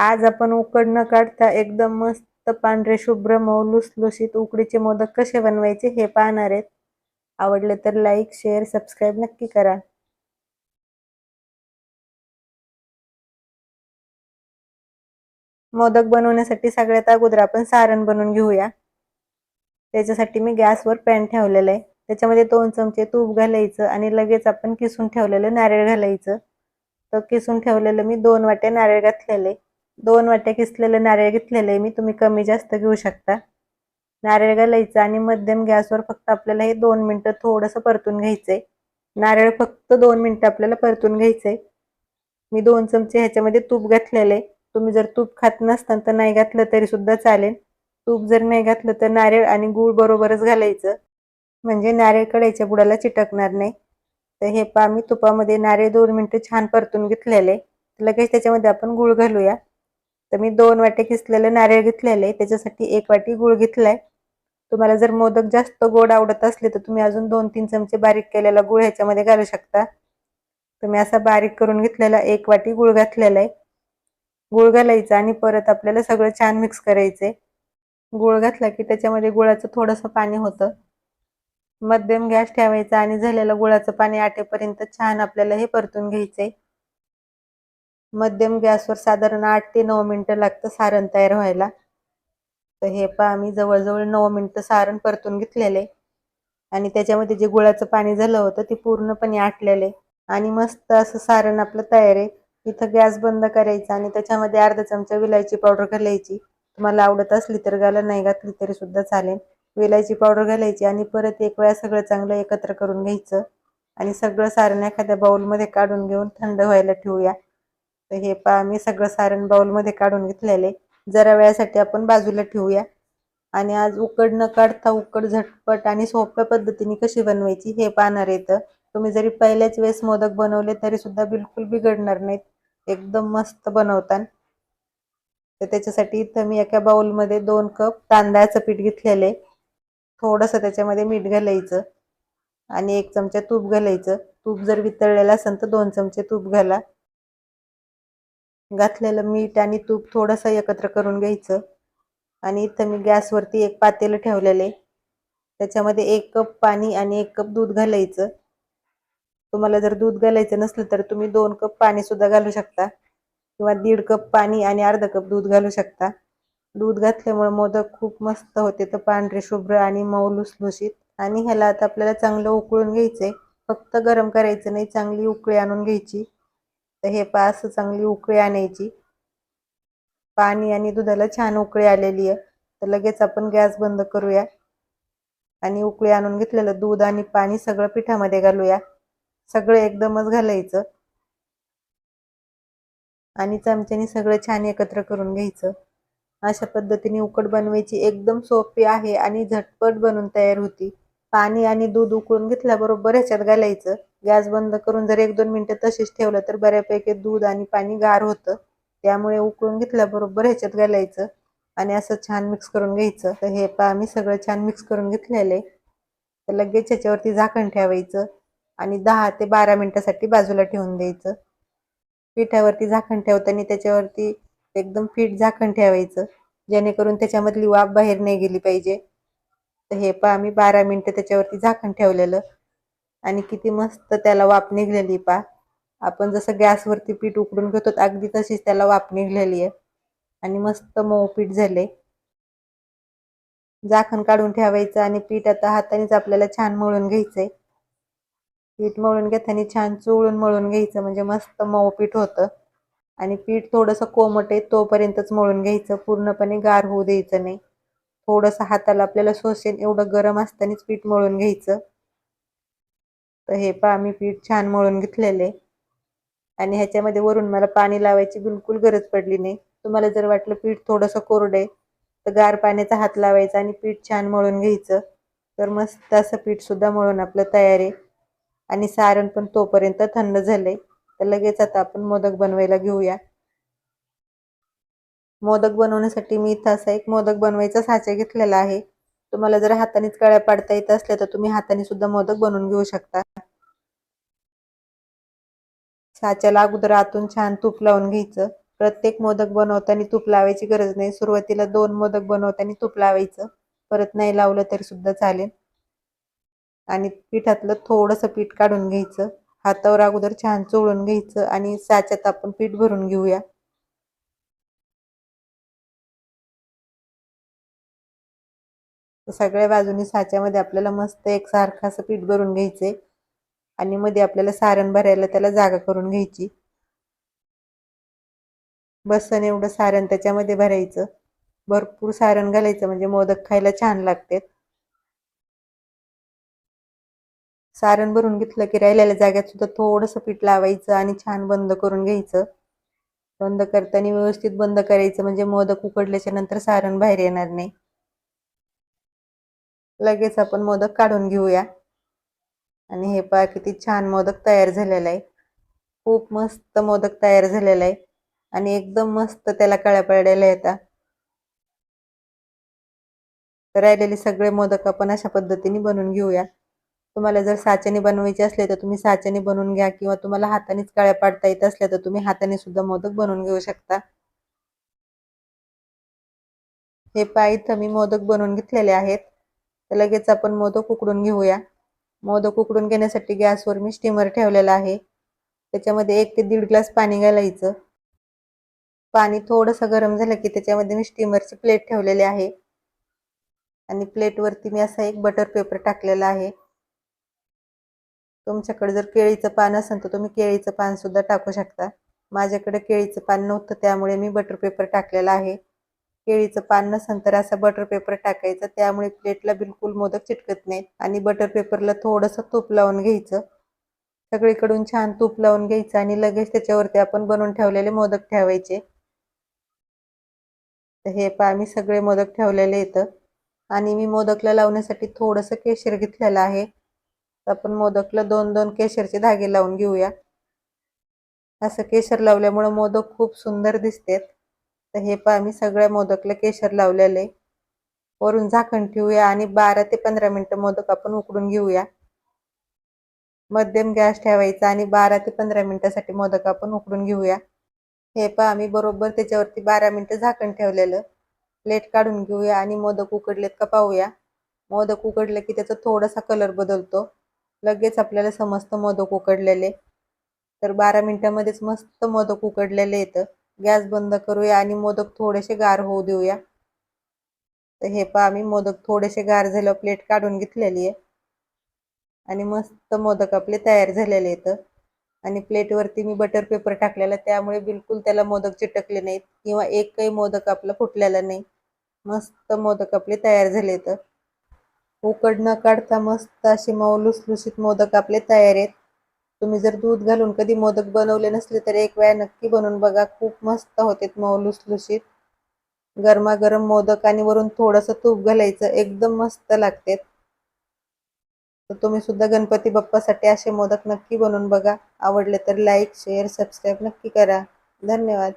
आज आपण उकड न काढता एकदम मस्त पांढरे शुभ्र मऊ लुसलुशीत उकडीचे मोदक कसे बनवायचे हे पाहणार आहेत. आवडले तर लाईक शेअर सबस्क्राईब नक्की करा. मोदक बनवण्यासाठी सगळ्यात अगोदर आपण सारण बनवून घेऊया. त्याच्यासाठी मी गॅसवर पॅन ठेवलेलं आहे. त्याच्यामध्ये दोन चमचे तूप घालायचं आणि लगेच आपण किसून ठेवलेलं नारळ घालायचं. तर किसून ठेवलेलं मी दोन वाट्या नारळ घातलेले दोन वाट्या किसलेले नारळ घेतलेलं आहे मी तुम्ही कमी जास्त घेऊ शकता. नारळ घालायचं आणि मध्यम गॅसवर फक्त आपल्याला हे दोन मिनटं थोडंसं परतून घ्यायचंय. नारळ फक्त दोन मिनटं आपल्याला परतून घ्यायचंय. मी दोन चमचे ह्याच्यामध्ये तूप घातलेले तुम्ही जर तूप खात नसताल तर नाही घातलं तरी सुद्धा चालेल. तूप जर नाही घातलं तर नारळ आणि गूळ बरोबरच घालायचं. म्हणजे नारळ कडायच्या बुडाला चिटकणार नाही. तर हे पा मी तुपामध्ये नारळ दोन मिनटं छान परतून घेतलेले लगेच त्याच्यामध्ये आपण गूळ घालूया. तर मी दोन वाटे किसलेलं नारळ घेतलेले त्याच्यासाठी एक वाटी गूळ घेतलाय. तुम्हाला जर मोदक जास्त गोड आवडत असले तर तुम्ही अजून दोन तीन चमचे बारीक केलेला गुळ ह्याच्यामध्ये घालू शकता. तुम्ही असा बारीक करून घेतलेला एक वाटी गुळ घातलेला आहे. गुळ घालायचा आणि परत आपल्याला सगळं छान मिक्स करायचंय. गुळ घातला की त्याच्यामध्ये गुळाचं थोडंसं पाणी होतं. मध्यम गॅस ठेवायचा आणि झालेलं गुळाचं पाणी आटेपर्यंत छान आपल्याला हे परतून घ्यायचंय. मध्यम गॅसवर साधारण आठ ते नऊ मिनटं लागतं सारण तयार व्हायला. तर हे पहा आम्ही जवळजवळ नऊ मिनटं सारण परतून घेतलेले. आणि त्याच्यामध्ये जे गुळाचं पाणी झालं होतं ते पूर्णपणे आटलेले. आणि मस्त असं सारण आपलं तयार आहे. इथं गॅस बंद करायचा आणि त्याच्यामध्ये अर्धा चमचा विलायची पावडर घालायची. तुम्हाला आवडत असली तर घाला नाही घातली तरी सुद्धा चालेल. विलायची पावडर घालायची आणि परत एक वेळा सगळं चांगलं एकत्र करून घ्यायचं. आणि सगळं सारण एखाद्या बाउलमध्ये काढून घेऊन थंड व्हायला ठेवूया. तर हे पहा मी सगळं सारण बाउलमध्ये काढून घेतलेले जरा वेळासाठी आपण बाजूला ठेवूया. आणि आज उकड न काढता उकड झटपट आणि सोप्या पद्धतीने कशी बनवायची हे पाहणार येतं तुम्ही जरी पहिल्याच वेळेस मोदक बनवले तरी सुद्धा बिलकुल बिघडणार नाहीत. एकदम मस्त बनवतात तर त्याच्यासाठी इथं मी एका बाउलमध्ये दोन कप तांदळाचं पीठ घेतलेले थोडंसं त्याच्यामध्ये मीठ घालायचं आणि एक चमचा तूप घालायचं. तूप जर वितळलेलं असेल तर दोन चमचे तूप घाला. घातलेलं मीठ आणि तूप थोडंसं एकत्र करून घ्यायचं. आणि इथं मी गॅसवरती एक पातेलं ठेवलेले. त्याच्यामध्ये एक कप पाणी आणि एक कप दूध घालायचं. तुम्हाला जर दूध घालायचं नसलं तर तुम्ही दोन कप पाणी सुद्धा घालू शकता. किंवा दीड कप पाणी आणि अर्धा कप दूध घालू शकता. दूध घातल्यामुळे मोदक खूप मस्त होते. तर पांढरे शुभ्र आणि मऊ लुसलुशीत. आणि ह्याला आता आपल्याला चांगलं उकळून घ्यायचंय. फक्त गरम करायचं नाही चांगली उकळी आणून घ्यायची. तर हे असं चांगली उकळी आणायची. पाणी आणि दुधाला छान उकळी आलेली आहे. तर लगेच आपण गॅस बंद करूया. आणि उकळी आणून घेतलेलं दूध आणि पाणी सगळं पिठामध्ये घालूया. सगळं एकदमच घालायचं. आणि चमच्याने सगळं छान एकत्र करून घ्यायचं. अशा पद्धतीने उकड बनवायची एकदम सोपी आहे आणि झटपट बनून तयार होती. पाणी आणि दूध उकळून घेतल्याबरोबर ह्याच्यात घालायचं. गॅस बंद करून जर एक दोन मिनिटं तशीच ठेवलं तर बऱ्यापैकी दूध आणि पाणी गार होतं. त्यामुळे उकळून घेतल्याबरोबर ह्याच्यात घालायचं आणि असं छान मिक्स करून घ्यायचं. तर हे पा मी सगळं छान मिक्स करून घेतलेलं आहे. तर लगेच ह्याच्यावरती झाकण ठेवायचं आणि दहा ते बारा मिनटासाठी बाजूला ठेवून द्यायचं. पिठावरती झाकण ठेवताना त्याच्यावरती एकदम फिट झाकण ठेवायचं. जेणेकरून त्याच्यामधली वाफ बाहेर नाही गेली पाहिजे. तर हे पहा आम्ही बारा मिनटं त्याच्यावरती झाकण ठेवलेलं. आणि किती मस्त त्याला वाफ निघलेली पा आपण जसं गॅसवरती पीठ उकडून घेतो अगदी तशीच त्याला वाफ निघलेली आहे. आणि मस्त मऊ पीठ झाले. झाकण काढून ठेवायचं आणि पीठ आता हातानेच आपल्याला छान मळून घ्यायचंय. पीठ मळून घेताना छान चोळून मळून घ्यायचं म्हणजे मस्त मऊ पीठ होतं. आणि पीठ थोडंसं कोमट आहे तोपर्यंतच मळून घ्यायचं. पूर्णपणे गार होऊ द्यायचं नाही. थोडंसं हाताला आपल्याला सोसेन एवढं गरम असतानाच पीठ मळून घ्यायचं. तर हे पा मी पीठ छान मळून घेतलेले आणि ह्याच्यामध्ये वरून मला पाणी लावायची बिलकुल गरज पडली नाही. तुम्हाला जर वाटलं पीठ थोडंसं कोरड आहे तर गार पाण्याचा हात लावायचा आणि पीठ छान मळून घ्यायचं. तर मस्त असं पीठ सुद्धा मळून आपलं तयार आहे. आणि सारण पण तोपर्यंत थंड झालंय. तर लगेच आता आपण मोदक बनवायला घेऊया. मोदक बनवण्यासाठी मी इथं असा एक मोदक बनवायचा साचा घेतलेला आहे. तुम्हाला जर हातानेच कळ्या पाडता येत असल्या तर तुम्ही हाताने सुद्धा मोदक बनवून घेऊ शकता. साच्याला अगोदर आतून छान तूप लावून घ्यायचं. प्रत्येक मोदक बनवताना तूप लावायची गरज नाही. सुरुवातीला दोन मोदक बनवताना तूप लावायचं. परत नाही लावलं तरी सुद्धा चालेल. आणि पिठातलं थोडंसं पीठ काढून घ्यायचं. हातावर अगोदर छान चोळून घ्यायचं आणि साच्यात आपण पीठ भरून घेऊया. सगळ्या बाजूनी साच्यामध्ये आपल्याला मस्त एकसारखं असं पीठ भरून घ्यायचे. आणि मध्ये आपल्याला सारण भरायला त्याला जागा करून घ्यायची. बसन एवढं सारण त्याच्यामध्ये भरायचं. भरपूर सारण घालायचं म्हणजे मोदक खायला छान लागते. सारण भरून घेतलं की राहिलेल्या जाग्यात सुद्धा थोडंसं पीठ लावायचं आणि छान बंद करून घ्यायचं. बंद करताना व्यवस्थित बंद करायचं म्हणजे मोदक उकडल्याच्या नंतर सारण बाहेर येणार नाही. लगेच आपण मोदक काढून घेऊया. आणि हे पहा किती छान मोदक तयार झालेला आहे. खूप मस्त मोदक तयार झालेला आहे. आणि एकदम मस्त त्याला कळ्या पडायला येतात. राहिलेले सगळे मोदक आपण अशा पद्धतीने बनवून घेऊया. तुम्हाला जर साच्याने बनवायचे असले तर तुम्ही साच्याने बनवून घ्या किंवा तुम्हाला हातानेच कळ्या पाडता येत असल्या तर तुम्ही हाताने सुद्धा मोदक बनवून घेऊ शकता. हे पाय इथं मी मोदक बनवून घेतलेले आहेत. तर लगेच आपण मोदक उकडून घेऊया. मोदक उकडून घेण्यासाठी गॅसवर मी स्टीमर ठेवलेला आहे. त्याच्यामध्ये एक ते दीड ग्लास पाणी घालायचं. पाणी थोडंसं गरम झालं की त्याच्यामध्ये मी स्टीमरची प्लेट ठेवलेली आहे. आणि प्लेटवरती मी असा एक बटर पेपर टाकलेला आहे. तुमच्याकडे जर केळीचं पान असेल तर तुम्ही केळीचं पान सुद्धा टाकू शकता. माझ्याकडे केळीचं पान नव्हतं त्यामुळे मी बटर पेपर टाकलेला आहे. केळीचं पान नसेल तर असा बटर पेपर टाकायचा. त्यामुळे प्लेटला बिलकुल मोदक चिटकत नाहीत. आणि बटर पेपरला थोडंसं तूप लावून घ्यायचं. सगळीकडून छान तूप लावून घ्यायचं आणि लगेच त्याच्यावरती आपण बनवून ठेवलेले मोदक ठेवायचे. तर हे पा मी सगळे मोदक ठेवलेले येतं आणि मी मोदकला लावण्यासाठी थोडंसं केशर घेतलेलं आहे. आपण मोदकला दोन दोन केशरचे धागे लावून घेऊया. असं केशर लावल्यामुळं मोदक खूप सुंदर दिसतात. तर हे पहा मी सगळ्या मोदकला केशर लावलेले वरून झाकण ठेवूया आणि बारा ते पंधरा मिनटं मोदक आपण उकडून घेऊया. मध्यम गॅस ठेवायचा आणि बारा ते पंधरा मिनिटासाठी मोदक आपण उकडून घेऊया. हे पहा आम्ही बरोबर त्याच्यावरती बारा मिनटं झाकण ठेवलेलं. प्लेट काढून घेऊया आणि मोदक उकडलेत का पाहूया. मोदक उकडले की त्याचा थोडासा कलर बदलतो. लगेच आपल्याला समजतं मोदक उकडलेले. तर बारा मिनिटामध्येच मस्त मोदक उकडलेले येतं गॅस बंद करूया आणि मोदक थोडेसे गार होऊ देऊया. तर हे पहा आम्ही मोदक थोडेसे गार झालं प्लेट काढून घेतलेली आहे. आणि मस्त मोदक आपले तयार झालेले आहेत. आणि प्लेटवरती मी बटर पेपर टाकलेला त्यामुळे बिलकुल त्याला मोदक चिटकले नाहीत. किंवा एकही मोदक आपला फुटलेला नाही. मस्त मोदक आपले तयार झाले आहेत उकड न काढता मस्त असे मऊ लुसलुशीत मोदक आपले तयार आहेत. तुम्ही जर दूध घालून कधी मोदक बनवले नसले तर एक वेळा नक्की बनवून बघा. खूप मस्त होते मऊ लुसलुशीत. गरमागरम मोदक आणि वरून थोडंसं तूप घालायचं एकदम मस्त लागते तर तुम्ही सुद्धा गणपती बाप्पासाठी असे मोदक नक्की बनवून बघा. आवडले तर लाईक शेअर सबस्क्राईब नक्की करा. धन्यवाद.